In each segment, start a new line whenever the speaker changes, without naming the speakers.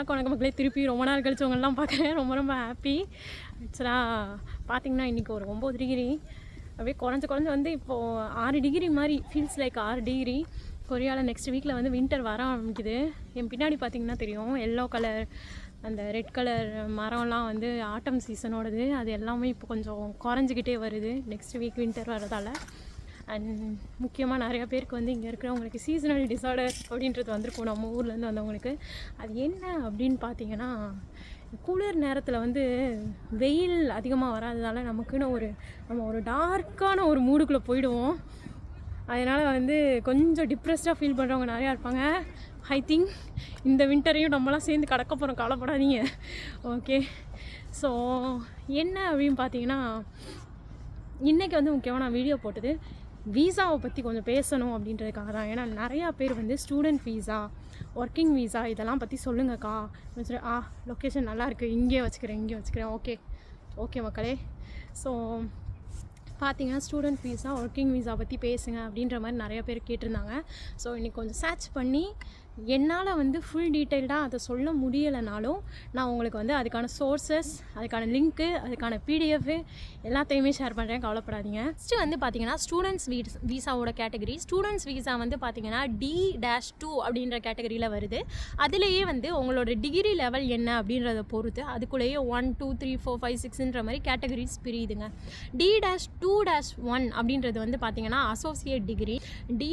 வணக்கம் வணக்கம் மக்களே. திருப்பி ரொம்ப நாள் கழிச்சவங்கெல்லாம் பார்க்குறேன். ரொம்ப ரொம்ப ஹாப்பி ஆக்சுவலாக பார்த்தீங்கன்னா இன்றைக்கி ஒரு ஒம்பது டிகிரி அப்படியே குறைஞ்ச குறைஞ்ச வந்து இப்போது ஆறு டிகிரி மாதிரி ஃபீல்ஸ் லைக் ஆறு டிகிரி கொரியாவில் நெக்ஸ்ட் வீக்கில் வந்து வின்டர் வர ஆரம்பிக்குது. என் பின்னாடி பார்த்தீங்கன்னா தெரியும். எல்லோ கலர் அந்த ரெட் கலர் மரம்லாம் வந்து ஆட்டம் சீசனோடது அது எல்லாமே இப்போ கொஞ்சம் குறைஞ்சிக்கிட்டே வருது. நெக்ஸ்ட் வீக் வின்டர் வரதால் அண்ட் முக்கியமாக நிறையா பேருக்கு வந்து இங்கே இருக்கிறவங்களுக்கு சீசனல் டிசார்டர் அப்படின்றது வந்திருக்கும். நம்ம ஊர்லேருந்து வந்தவங்களுக்கு. அது என்ன அப்படின்னு பார்த்தீங்கன்னா குளிர் நேரத்தில் வந்து வெயில் அதிகமாக வராததால் நமக்குன்னு ஒரு நம்ம ஒரு டார்க்கான ஒரு மூடுக்குள்ளே போயிடுவோம். அதனால் வந்து கொஞ்சம் டிப்ரெஸ்டாக ஃபீல் பண்ணுறவங்க நிறையா இருப்பாங்க. ஐ திங்க் இந்த வின்டரையும் நம்மலாம் சேர்ந்து கடக்க போகிறோம் கவலைப்படாதீங்க. ஓகே ஸோ என்ன அப்படின்னு பார்த்தீங்கன்னா இன்றைக்கி வந்து முக்கியமாக நான் வீடியோ போட்டது. வீசாவை பற்றி கொஞ்சம் பேசணும் அப்படின்றதுக்காக தான். ஏன்னா நிறையா பேர் வந்து ஸ்டூடெண்ட் வீசா ஒர்க்கிங் வீசா இதெல்லாம் பற்றி சொல்லுங்கக்கா. அப்படின்னு சொல்லி ஆ லொக்கேஷன் நல்லாயிருக்கு இங்கேயே வச்சுக்கிறேன் இங்கேயே வச்சுக்கிறேன். ஓகே. ஓகே மக்களே. ஸோ பார்த்தீங்கன்னா ஸ்டூடெண்ட் வீசா ஒர்க்கிங் வீசா பற்றி பேசுங்க அப்படின்ற மாதிரி நிறைய பேர் கேட்டிருந்தாங்க. ஸோ இன்றைக்கி கொஞ்சம் சர்ச் பண்ணி என்னால் வந்து ஃபுல் டீட்டெயில்டாக அதை சொல்ல முடியலைனாலும் நான் உங்களுக்கு வந்து அதுக்கான சோர்சஸ் அதுக்கான லிங்க்கு அதுக்கான பிடிஎஃப் எல்லாத்தையுமே ஷேர் பண்ணுறேன் கவலைப்படாதீங்க. ஃபஸ்ட்டு வந்து பார்த்தீங்கன்னா ஸ்டூடெண்ட்ஸ் வீஸ் வீசாவோட கேட்டகரி ஸ்டூடெண்ட்ஸ் வீசா வந்து பார்த்தீங்கன்னா டி டேஷ் டூ அப்படின்ற கேட்டகரியில் வருது. அதுலேயே வந்து உங்களோட டிகிரி லெவல் என்ன அப்படின்றத பொறுத்து அதுக்குள்ளேயே one two three four five சிக்ஸ்ன்ற மாதிரி categories பிரியுதுங்க. D dash two dash one அப்படின்றது வந்து பார்த்தீங்கன்னா associate degree D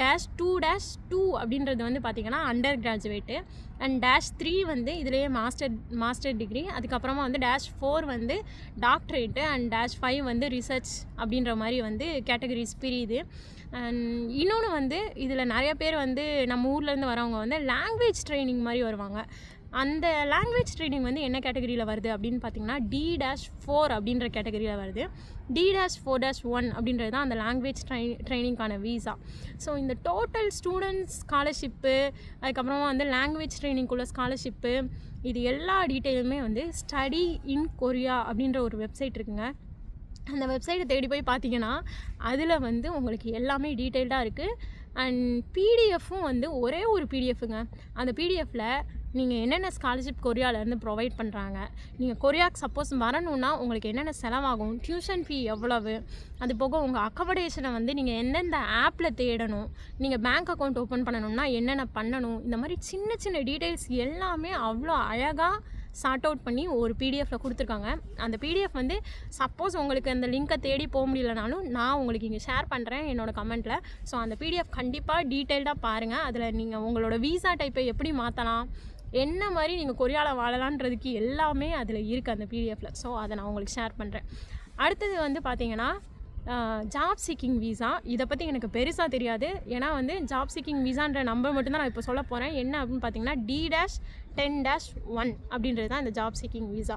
dash two dash two அப்படின்றது வந்து பார்த்திங்கன்னா under graduate and dash three வந்து இதுலேயே மாஸ்டர் மாஸ்டர் டிகிரி அதுக்கப்புறமா வந்து டேஷ் ஃபோர் வந்து டாக்டரேட்டு அண்ட் டேஷ் ஃபைவ் வந்து ரிசர்ச் அப்படின்ற மாதிரி வந்து கேட்டகரிஸ் பிரியுது. அண்ட் இன்னொன்று வந்து இதில் நிறைய பேர் வந்து நம்ம ஊர்லேருந்து வரவங்க வந்து லாங்குவேஜ் ட்ரைனிங் மாதிரி வருவாங்க. அந்த லாங்குவேஜ் ட்ரைனிங் வந்து என்ன கேட்டகரியில் வருது அப்படின்னு பார்த்தீங்கன்னா டி டேஷ் ஃபோர் அப்படின்ற கேட்டகரியில் வருது. D dash four dash one அப்படின்றது தான் அந்த லாங்குவேஜ் ட்ரை ட்ரைனிங்கான வீசா ஸோ இந்த டோட்டல் ஸ்டூடெண்ட்ஸ் ஸ்காலர்ஷிப்பு அதுக்கப்புறமா வந்து லாங்குவேஜ் ட்ரைனிங்குள்ள ஸ்காலர்ஷிப்பு இது எல்லா டீட்டெயிலுமே வந்து ஸ்டடி இன் கொரியா அப்படின்ற ஒரு வெப்சைட் இருக்குங்க. அந்த வெப்சைட்டை தேடி போய் பார்த்தீங்கன்னா அதில் வந்து உங்களுக்கு எல்லாமே டீட்டெயில்டாக இருக்குது அண்ட் பிடிஎஃப்பும் வந்து ஒரே ஒரு பிடிஎஃப்புங்க அந்த பிடிஎஃப்பில் நீங்கள் என்னென்ன ஸ்காலர்ஷிப் கொரியாவிலேருந்து ப்ரொவைட் பண்ணுறாங்க நீங்கள் கொரியாவுக்கு சப்போஸ் வரணுன்னா உங்களுக்கு என்னென்ன செலவாகும்? டியூஷன் ஃபீ எவ்வளவு? அது போக உங்கள் அக்கமடேஷனை வந்து நீங்கள் எந்தெந்த ஆப்பில் தேடணும்? நீங்கள் பேங்க் அக்கௌண்ட் ஓப்பன் பண்ணணும்னா என்னென்ன பண்ணணும்? இந்த மாதிரி சின்ன சின்ன டீட்டெயில்ஸ் எல்லாமே அவ்வளோ அழகாக சார்ட் அவுட் பண்ணி ஒரு பிடிஎஃப்பில் கொடுத்துருக்காங்க. அந்த பிடிஎஃப் வந்து சப்போஸ் உங்களுக்கு அந்த லிங்க்கை தேடி போக முடியலனாலும் நான் உங்களுக்கு இங்கே ஷேர் பண்ணுறேன் என்னோடய கமெண்ட்டில் ஸோ அந்த பிடிஎஃப் கண்டிப்பாக டீட்டெயில்டாக பாருங்கள் அதில் நீங்கள் உங்களோட வீசா டைப்பை எப்படி மாற்றலாம் என்ன மாதிரி நீங்கள் கொரியாவில் வாழலான்றதுக்கு எல்லாமே அதில் இருக்குது அந்த பிடிஎஃப்பில் ஸோ அதை நான் உங்களுக்கு ஷேர் பண்ணுறேன் அடுத்தது வந்து பார்த்தீங்கன்னா ஜாப் சீக்கிங் வீசா இதை பற்றி எனக்கு பெருசாக தெரியாது. ஏன்னா வந்து ஜாப் சீக்கிங் வீசான்ற நம்பர் மட்டும்தான் நான் இப்போ சொல்ல போகிறேன் என்ன அப்படின்னு பார்த்தீங்கன்னா D dash ten dash one அப்படின்றது தான் இந்த ஜாப் சீக்கிங் வீசா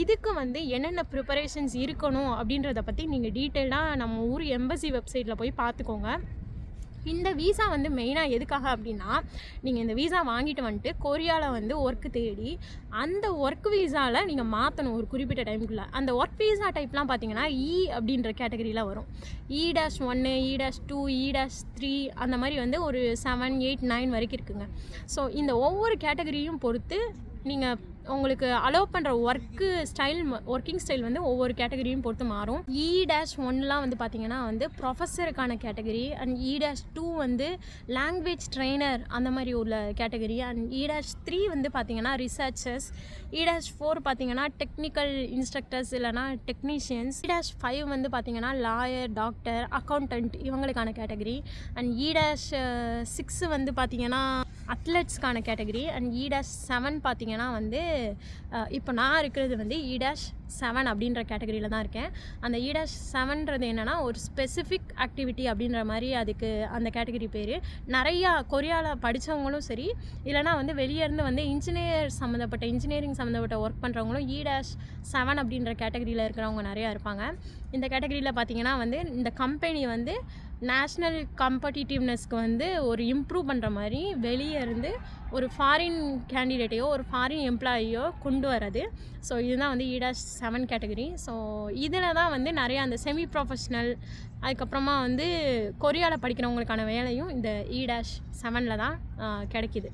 இதுக்கு வந்து என்னென்ன ப்ரிப்பரேஷன்ஸ் இருக்கணும் அப்படின்றத பற்றி நீங்கள் டீட்டெயிலாக நம்ம ஊர் எம்பசி வெப்சைட்டில் போய் பார்த்துக்கோங்க இந்த வீசா வந்து மெயினாக எதுக்காக அப்படின்னா நீங்கள் இந்த வீசா வாங்கிட்டு வந்துட்டு கொரியாவில் வந்து ஒர்க்கு தேடி அந்த ஒர்க் வீசாவில் நீங்கள் மாற்றணும் ஒரு குறிப்பிட்ட டைமுக்குள்ளே அந்த ஒர்க் வீசா டைப்லாம் பார்த்தீங்கன்னா இ e அப்படின்ற கேட்டகரியில் வரும். இ டேஷ் ஒன்று E dash two E dash three அந்த மாதிரி வந்து ஒரு செவன் எயிட் நைன் வரைக்கும் இருக்குங்க. ஸோ இந்த ஒவ்வொரு கேட்டகரியும் பொறுத்து நீங்கள் உங்களுக்கு அலோவ் பண்ணுற ஒர்க்கு ஸ்டைல் ஒர்க்கிங் ஸ்டைல் வந்து ஒவ்வொரு கேட்டகரியும் பொறுத்து மாறும். இ டேஷ் ஒன்லாம் வந்து பார்த்தீங்கன்னா வந்து ப்ரொஃபஸருக்கான category and E dash two வந்து லாங்குவேஜ் ட்ரெயினர் அந்த மாதிரி உள்ள category and E dash three வந்து பார்த்தீங்கன்னா ரிசர்ச்சர்ஸ் இ டேஷ் ஃபோர் பார்த்தீங்கன்னா டெக்னிக்கல் இன்ஸ்ட்ரக்டர்ஸ் இல்லைனா டெக்னீஷியன்ஸ் இ டேஷ் ஃபைவ் வந்து பார்த்தீங்கன்னா லாயர் டாக்டர் அக்கௌண்டன்ட் இவங்களுக்கான category and E dash six வந்து பார்த்தீங்கன்னா அத்லெட்ஸ்க்கான category and E dash seven பார்த்தீங்கன்னா வந்து இப்போ நான் இருக்கிறது வந்து இ டேஷ் செவன் அப்படின்ற கேட்டகரியில் தான் இருக்கேன். அந்த e இ டேஷ் செவன்றது என்னென்னா ஒரு ஸ்பெசிஃபிக் ஆக்டிவிட்டி அப்படின்ற மாதிரி அதுக்கு அந்த கேட்டகரி பேர். நிறையா கொரியாவில் படித்தவங்களும் சரி இல்லைனா வந்து வெளியே இருந்து வந்து இன்ஜினியர் சம்மந்தப்பட்ட இன்ஜினியரிங் சம்மந்தப்பட்ட ஒர்க் பண்ணுறவங்களும் இ e டேஷ் செவன் அப்படின்ற கேட்டகரியில் இருக்கிறவங்க நிறையா இருப்பாங்க. இந்த கேட்டகரியில் பார்த்தீங்கன்னா வந்து இந்த கம்பெனி வந்து நேஷ்னல் காம்படிட்டிவ்னஸ்க்கு வந்து ஒரு இம்ப்ரூவ் பண்ணுற மாதிரி வெளியே இருந்து ஒரு ஃபாரின் கேண்டிடேட்டையோ ஒரு ஃபாரின் எம்ப்ளாயியோ கொண்டு வரது ஸோ இதுதான் வந்து இடேஷ் செவன் கேட்டகரி ஸோ இதில் தான் வந்து நிறையா அந்த செமி ப்ரொஃபஷ்னல் அதுக்கப்புறமா வந்து கொரியாவில் படிக்கிறவங்களுக்கான வேலையும் இந்த இடாஷ் செவனில் தான் கிடைக்கிது.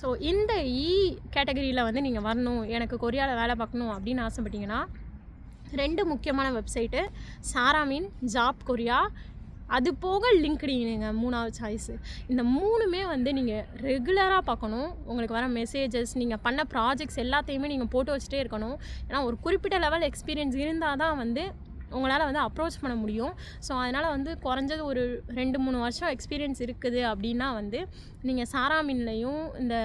ஸோ இந்த e இ கேட்டகரியில் வந்து நீங்கள் வரணும் எனக்கு கொரியாவில் வேலை பார்க்கணும் அப்படின்னு ஆசைப்பட்டீங்கன்னா ரெண்டு முக்கியமான வெப்சைட்டு சாராமின் ஜாப் கொரியா அது போக லிங்க்டினுங்க மூணாவது சாய்ஸு இந்த மூணுமே வந்து நீங்கள் ரெகுலராக பார்க்கணும். உங்களுக்கு வர மெசேஜஸ் நீங்கள் பண்ண ப்ராஜெக்ட்ஸ் எல்லாத்தையுமே நீங்கள் போட்டு வச்சுட்டே இருக்கணும். ஏன்னா ஒரு குறிப்பிட்ட லெவல் எக்ஸ்பீரியன்ஸ் இருந்தால் தான் வந்து உங்களால் வந்து அப்ரோச் பண்ண முடியும். ஸோ அதனால் வந்து குறைஞ்சது ஒரு ரெண்டு மூணு வருஷம் எக்ஸ்பீரியன்ஸ் இருக்குது அப்படின்னா வந்து நீங்கள் சாராமின்லையும் இந்த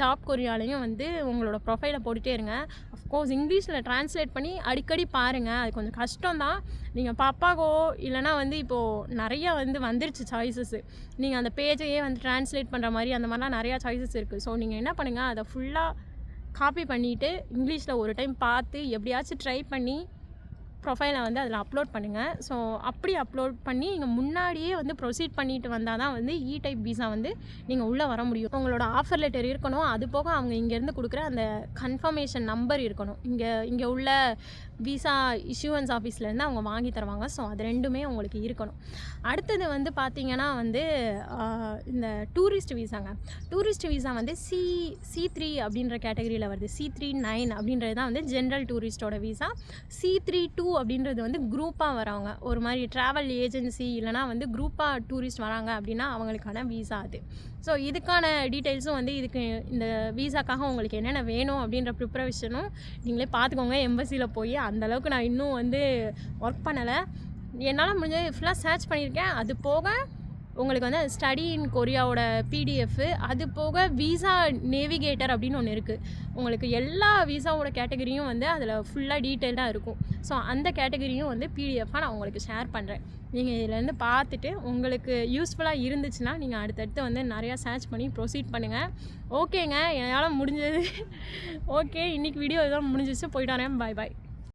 ஜாப் கொரியாலையும் வந்து உங்களோட ப்ரொஃபைலை போட்டுகிட்டே இருங்க. அஃப்கோர்ஸ் இங்கிலீஷில் ட்ரான்ஸ்லேட் பண்ணி அடிக்கடி பாருங்கள் அது கொஞ்சம் கஷ்டம் தான் நீங்கள் பாப்பாகோ இல்லைனா வந்து இப்போது நிறையா வந்து வந்துருச்சு சாய்ஸஸ்ஸு நீங்கள் அந்த பேஜையே வந்து ட்ரான்ஸ்லேட் பண்ணுற மாதிரி அந்த மாதிரிலாம் நிறையா சாய்ஸஸ் இருக்குது ஸோ நீங்கள் என்ன பண்ணுங்கள் அதை ஃபுல்லாக காப்பி பண்ணிவிட்டு இங்கிலீஷில் ஒரு டைம் பார்த்து எப்படியாச்சும் ட்ரை பண்ணி ப்ரொஃபைலை வந்து அதில் அப்லோட் பண்ணுங்கள் ஸோ அப்படி அப்லோட் பண்ணி நீங்கள் முன்னாடியே வந்து ப்ரொசீட் பண்ணிட்டு வந்தால் தான் வந்து இ டைப் விசா வந்து நீங்கள் உள்ளே வர முடியும். உங்களோட ஆஃபர் லெட்டர் இருக்கணும். அது போக அவங்க இங்கேருந்து கொடுக்குற அந்த கன்ஃபர்மேஷன் நம்பர் இருக்கணும். இங்கே இங்கே உள்ள விசா இஷ்யூவன்ஸ் ஆஃபீஸ்லேருந்து அவங்க வாங்கி தருவாங்க. ஸோ அது ரெண்டுமே உங்களுக்கு இருக்கணும். அடுத்தது வந்து பார்த்திங்கன்னா வந்து இந்த டூரிஸ்ட் விசாங்க டூரிஸ்ட் விசா வந்து சி சி த்ரீ அப்படின்ற கேட்டகரியில் வருது. சி த்ரீ நைன் அப்படின்றது தான் வந்து ஜென்ரல் டூரிஸ்டோட விசா சி த்ரீ டூ அப்படின்றது வந்து குரூப்பாக வரவங்க. ஒரு மாதிரி ட்ராவல் ஏஜென்சி இல்லைனா வந்து குரூப்பாக டூரிஸ்ட் வராங்க அப்படின்னா அவங்களுக்கான வீசா அது. ஸோ இதுக்கான டீட்டெயில்ஸும் வந்து இதுக்கு இந்த வீசாக்காக உங்களுக்கு என்னென்ன வேணும் அப்படின்ற ப்ரிப்பரேஷனும் நீங்களே பார்த்துக்கோங்க. எம்பசியில் போய் அந்தளவுக்கு நான் இன்னும் வந்து ஒர்க் பண்ணலை. என்னால் முடிஞ்சது ஃபுல்லாக சர்ச் பண்ணியிருக்கேன். அது போக உங்களுக்கு வந்து ஸ்டடி இன் கொரியாவோட பிடிஎஃப் அது போக விசா நேவிகேட்டர் அப்படின்னு ஒன்று இருக்குது உங்களுக்கு எல்லா விசாவோட கேட்டகரியும் வந்து அதில் ஃபுல்லாக டீட்டெயில்டாக இருக்கும். ஸோ அந்த கேட்டகரியும் வந்து பிடிஎஃபாக நான் உங்களுக்கு ஷேர் பண்ணுறேன் நீங்கள் இதிலேருந்து பார்த்துட்டு உங்களுக்கு யூஸ்ஃபுல்லாக இருந்துச்சுன்னா நீங்கள் அடுத்தடுத்து வந்து நிறையா சர்ச் பண்ணி ப்ரொசீட் பண்ணுங்கள் ஓகேங்க என்னால் முடிஞ்சது. ஓகே இன்றைக்கி வீடியோ இதெல்லாம் முடிஞ்சிச்சு போயிட்டாரேன் பாய் பாய்